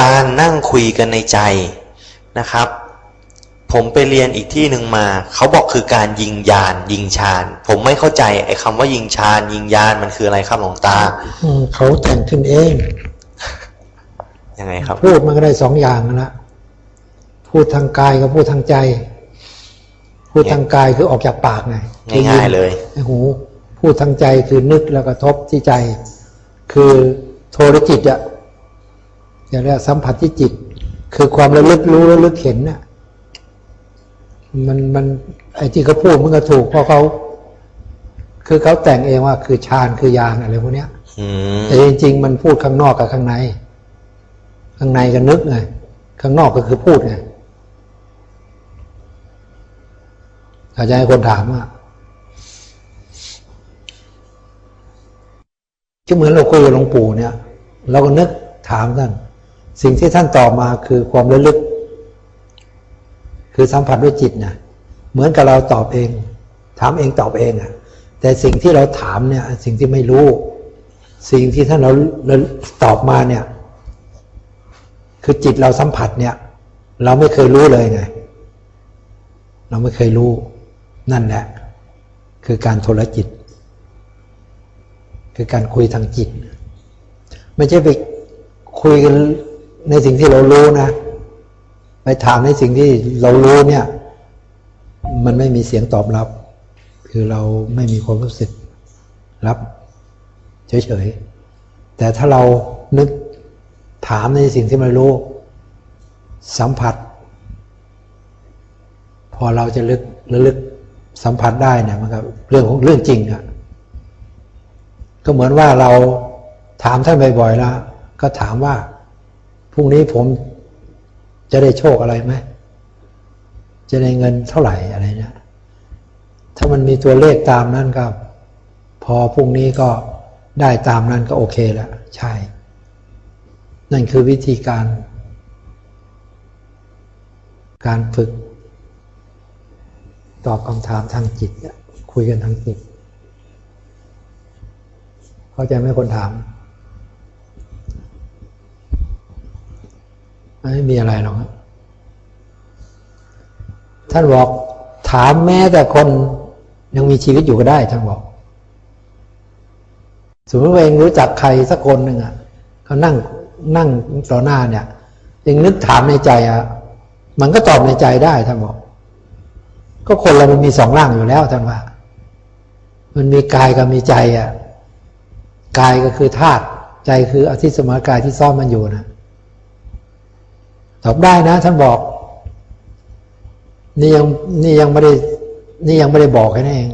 การนั่งคุยกันในใจนะครับ ผมไปเรียนอีกที่หนึ่งมา เขาบอกคือการยิงยาน ยิงชาน ผมไม่เข้าใจไอ้คำว่ายิงชาน ยิงยานมันคืออะไรครับหลวงตาอืมเขาแต่งขึ้นเองยังไงครับ พูดมันก็ได้สองอย่างนั่นละพูดทางกายกับพูดทางใจ พูดทางกายคือออกจากปากไงง่ายๆเลยไอ้หูพูดทางใจคือนึกแล้วก็ทบที่ใจ คือโทรจิตอะ อย่าเรียกสัมผัสที่จิต คือความระลึกรู้ระลึกเห็นน่ะมันมันไอ้ที่เขาพูดมันก็ถูกเพราะเขาคือเขาแต่งเองว่า คือฌานคือยานอะไรพวกเนี้ยอืมแต่จริง ๆ มันพูดข้างนอกกับข้างใน ข้างในก็นึกไงข้างนอกก็คือพูดไงอาจารย์ให้คนถามว่าก็เหมือนเราคุยกับหลวงปู่เนี่ย เราก็นึกถามท่าน สิ่งที่ท่านตอบมาคือความระลึก คือสัมผัสด้วยจิตนะเหมือนกับเราตอบเองถามเองตอบเองอะแต่สิ่งที่เราถามเนี่ย สิ่งที่ไม่รู้ สิ่งที่ท่านเราเราตอบมาเนี่ย คือจิตเราสัมผัสเนี่ย เราไม่เคยรู้เลยไง เราไม่เคยรู้ นั่นแหละ คือการโทรจิต คือการคุยทางจิต ไม่ใช่ไปคุยกัน ในสิ่งที่เรารู้นะ ไปถามในสิ่งที่เรารู้เนี่ย มันไม่มีเสียงตอบรับ คือเราไม่มีความรู้สึกรับเฉยๆ แต่ถ้าเรานึกถามในสิ่งที่ไม่รู้ สัมผัส พอเราจะลึกระลึกสัมผัสได้เนี่ยมันก็เรื่องของเรื่องจริงอะ่ะก็เหมือนว่าเราถามท่านบ่อยๆแล้วก็ถามว่า พรุ่งนี้ผมจะได้โชคอะไรไหม จะได้เงินเท่าไหร่อะไรเนี่ย ถ้ามันมีตัวเลขตามนั้นก็ พอพรุ่งนี้ก็ได้ตามนั้นก็โอเคแล้ว ใช่ นั่นคือวิธีการ การฝึก ตอบคำถามทางจิต คุยกันทางจิต เข้าใจไหมคนถาม ไม่มีอะไรหรอกครับท่านบอกถามแม้แต่คนยังมีชีวิตอยู่ก็ได้ ท่านบอก สมมติว่าเองรู้จักใครสักคนหนึ่งอะเขานั่งนั่งต่อหน้าเนี่ยเองนึกถามในใจอะมันก็ตอบในใจได้ท่านบอก ก็คนเรามันมีสองร่างอยู่แล้วท่านว่า มันมีกายกับมีใจอะกายก็คือธาตุใจคืออธิสมากายที่ซ่อนมันอยู่นะ ตอบได้นะ ท่านบอก นี่ยังนี่ยังไม่ได้ นี่ยังไม่ได้บอกแค่นั้นเอง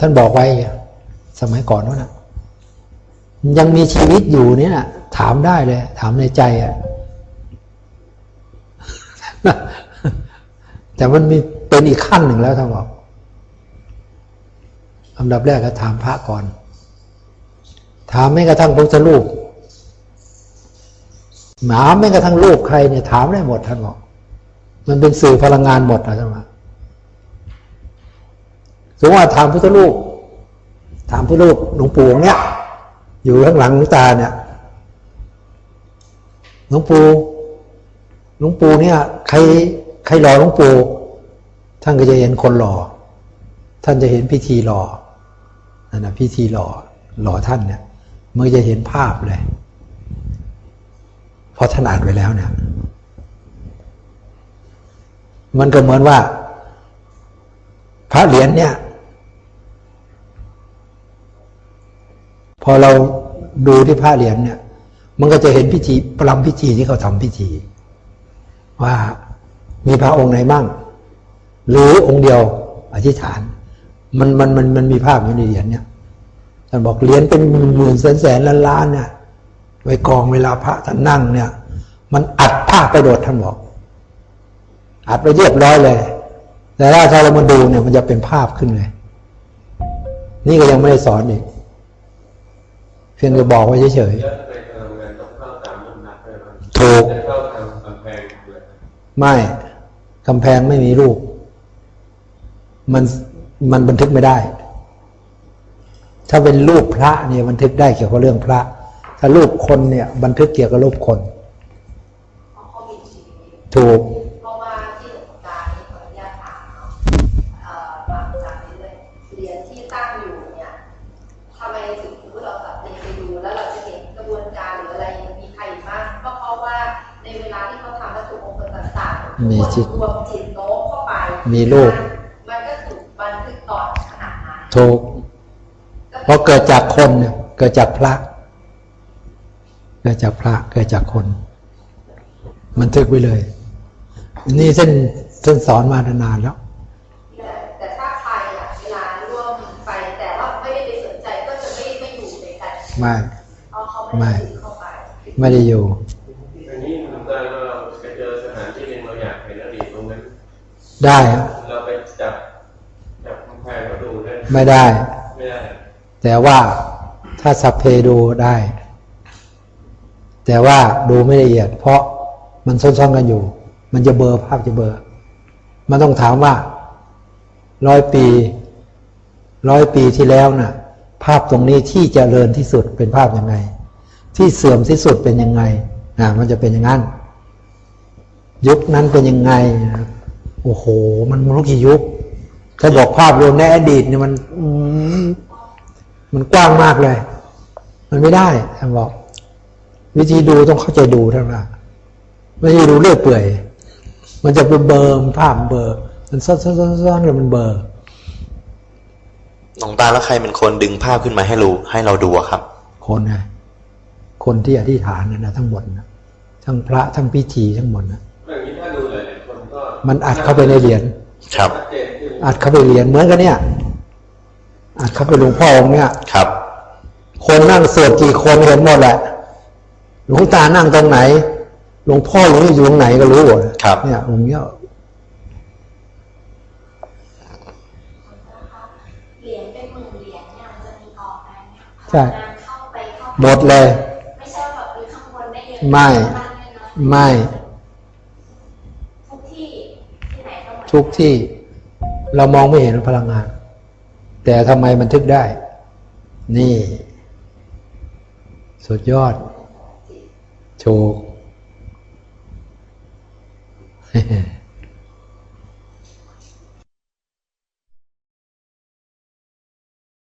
ท่านบอกไว้ สมัยก่อนนู้นนะยังมีชีวิตอยู่เนี่ยถามได้เลย ถามในใจอะ่ะแต่มันมีเป็นอีกขั้นหนึ่งแล้วท่านบอกอันดับแรกก็ถามพระก่อน ถามไม่กระทั่งพระพุทธรูป หมาไม่กระทั่งลูกใครเนี่ยถามได้หมดท่านบอกมันเป็นสื่อพลังงานหมดนะท่านว่าสมมติว่าถามพุทธรูปถามพุทธรูปหลวงปู่เนี่ย อยู่ข้างหลังหลวงตาเนี่ยหลวงปู่หลวงปู่เนี่ย ใครใครหล่อหลวงปู่ท่านก็จะเห็นคนหล่อ ท่านจะเห็นพิธีหล่อนั่นนะพิธีหล่อหล่อท่านเนี่ยมันจะเห็นภาพเลย พราะท่านอ่านไว้แล้วเนี่ย มันก็เหมือนว่า พระเหรียญเนี่ย พอเราดูที่พระเหรียญเนี่ย มันก็จะเห็นพิธีประลำพิธีที่เขาทำพิธี ว่ามีพระองค์ไหนมั่ง หรือองค์เดียวอธิษฐาน มันมันมันมันมีภาพอยู่ในเหรียญเนี่ยท่านบอกเหรียญเป็นหมื่นแสนแสนล้านล้านเนี่ย ไว้กองเวลาพระท่านนั่งเนี่ย มันอัดภาพไปโดดท่านบอก อัดไปเรียบร้อยเลย แต่ถ้าเรามาดูเนี่ยมันจะเป็นภาพขึ้นเลย นี่ก็ยังไม่ได้สอนอีกเพียงจะบอกไว้เฉยๆถูกไม่กำแพงไม่มีรูป มันมันบันทึกไม่ได้ ถ้าเป็นรูปพระเนี่ยบันทึกได้เกี่ยวกับเรื่องพระถ้า รูปคนเนี่ย บันทึกเกี่ยวกับรูปคนถูกเพราะว่าที่หลวงตานี่ขออนุญาตถามเนาะเอ่อมาจากนี้เลยเหรียญที่ตั้งอยู่เนี่ยทำไมถึงเราแบบไปดูแล้วเราจะเห็นกระบวนการหรืออะไรมีใครอีกบ้างก็เพราะว่าในเวลาที่เขาทำวัตถุมงคลต่างๆมีจิตรวมจิตโน้มเข้าไปมีรูปมันก็ถูกบันทึกตอนขนาดนั้นถูกเพราะเกิดจากคนเนี่ยเกิดจากพระ เกิดจากพระเกิดจากคน มันทึกไว้เลย นี่เส้นเส้นสอนมานานๆแล้วแต่แต่ถ้าใครอะเวลาร่วมไปแต่ว่าไม่ได้ไปสนใจก็จะไม่ไม่อยู่ในกันไม่เพราะเขาไม่ได้ดึงเข้าไปไม่ได้อยู่อันนี้หลวงตาเราไปเจอสถานที่หนึ่งเราอยากเห็นอดีตตรงนั้นได้อะเราไปจับจับกำแพงมาดูได้ไม่ได้ไม่ได้ แต่ว่าถ้าสัพเพดูได้ แต่ว่าดูไม่ละเอียด เพราะมันซ้อนๆกันอยู่ มันจะเบลอร์ภาพจะเบลอร์ มันต้องถามว่าร้อยปีร้อยปีที่แล้วน่ะ ภาพตรงนี้ที่เจริญที่สุดเป็นภาพยังไง ที่เสื่อมที่สุดเป็นยังไงอ่ามันจะเป็นอย่างนั้น ยุคนั้นเป็นยังไงนะโอ้โห มันมรู้กี่ยุค ถ้าบอกภาพรวมในอดีตเนี่ยมันมันกว้างมากเลย มันไม่ได้ท่านบอก วิธีดูต้องเข้าใจดูเท่านั้นไม่ใช่ดูเรื่อยเปื่อย มันจะเป็นเบลอร์มันภาพมันเบลอร์ มันซ้อนๆๆๆแล้วมันเบลอร์หลวงตาแล้วใครเป็นคนดึงภาพขึ้นมาให้รู้ให้เราดูอะครับ คนไงคนที่อธิษฐานนะนะทั้งหมดนะทั้งพระทั้งพิธีทั้งหมดนะอย่างนี้ถ้าดูหลายๆคนก็มันอัดเข้าไปในเหรียญครับชัดเจนขึ้นอัดเข้าไปเหรียญเหมือนกันเนี่ย อัดเข้าไปหลวงพ่อองค์เนี่ยครับ คนนั่งสวดกี่คนเห็นหมดแหละ หลวงตานั่งตรงไหน หลวงพ่อหลวงอยู่ตรงไหนก็รู้หมดครับ เนี่ยองค์เนี้ยเหรียญเป็นหมื่นเหรียญเนี่ยมันจะมีออกกันเนี่ยใช่พลังงานเข้าไปเข้าไปหมดเลย ไม่ใช่ว่าแบบมีข้างบนได้เยอะไม่ข้างล่างได้น้อยไม่ ทุกที่ที่ไหนก็เหมือนทุกที่ เรามองไม่เห็นพลังงาน แต่ทำไมบันทึกได้ นี่ สุดยอด 腸